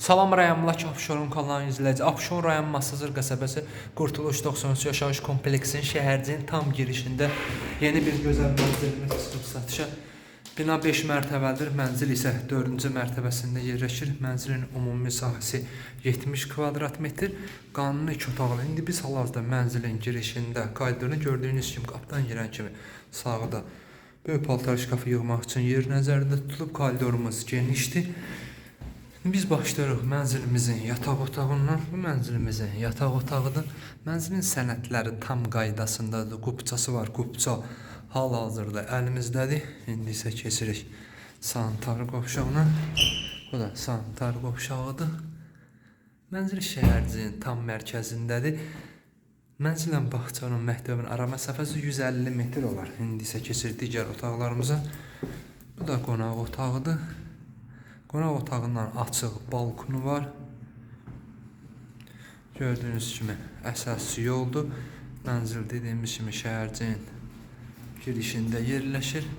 Salam rayonundakı Abşeron kanalını izləyici. Abşeron rayon Masazır qəsəbəsi Qurtuluş 93 yaşayış kompleksinin şəhərcinin tam girişində yeni bir gözəl mənzilimiz çıxıb satışa. Bina 5 mərtəbəlidir, mənzil isə 4-cü mərtəbəsində yerləşir. Mənzilin ümumi sahəsi 70 kvadrat metr, qanuni iki otaqlı. İndi biz hal-hazırda mənzilin girişində koridorunu gördüyünüz kimi qapıdan girən kimi sağda böyük paltar şkafı yığmaq üçün yer nəzərdə tutulub. Koridorumuz genişdir. Biz başlayırıq mənzilimizin yataq otağından. Bu mənzilimizin yataq otağıdır. Mənzilin sənədləri tam qaydasındadır. Qubçası var, qubça hal-hazırda əlimizdədir. İndi isə keçirik sanitar qovşağına. Bu da sanitar qovşağıdır. Mənzil şəhərcinin tam mərkəzindədir. Mənzillə bağçanın məktəbin ara məsafəsi 150 metr olar. İndi isə keçir digər otaqlarımıza. Bu da qonaq otağıdır. Qonaq otağından açıq balkonu var. Gördüyünüz kimi əsas yoldur. Mənzil dediyimiz kimi şəhərcinin girişində yerləşir.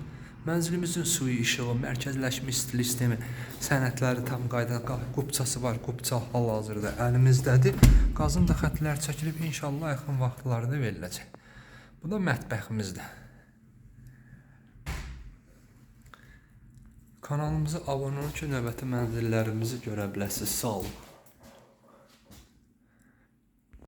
Mənzilimizin suyu, işığı, mərkəzləşmiş stil sistemi, sənədləri tam qaydada, qubçası var, qubça hal-hazırda əlimizdədir. Qazın da xətlər çəkilib, inşallah yaxın vaxtlarda veriləcək. Bu da mətbəximizdir. Kanalımıza abunə olun ki, növbəti mənzillərimizi görə biləsiniz. Sağ olun.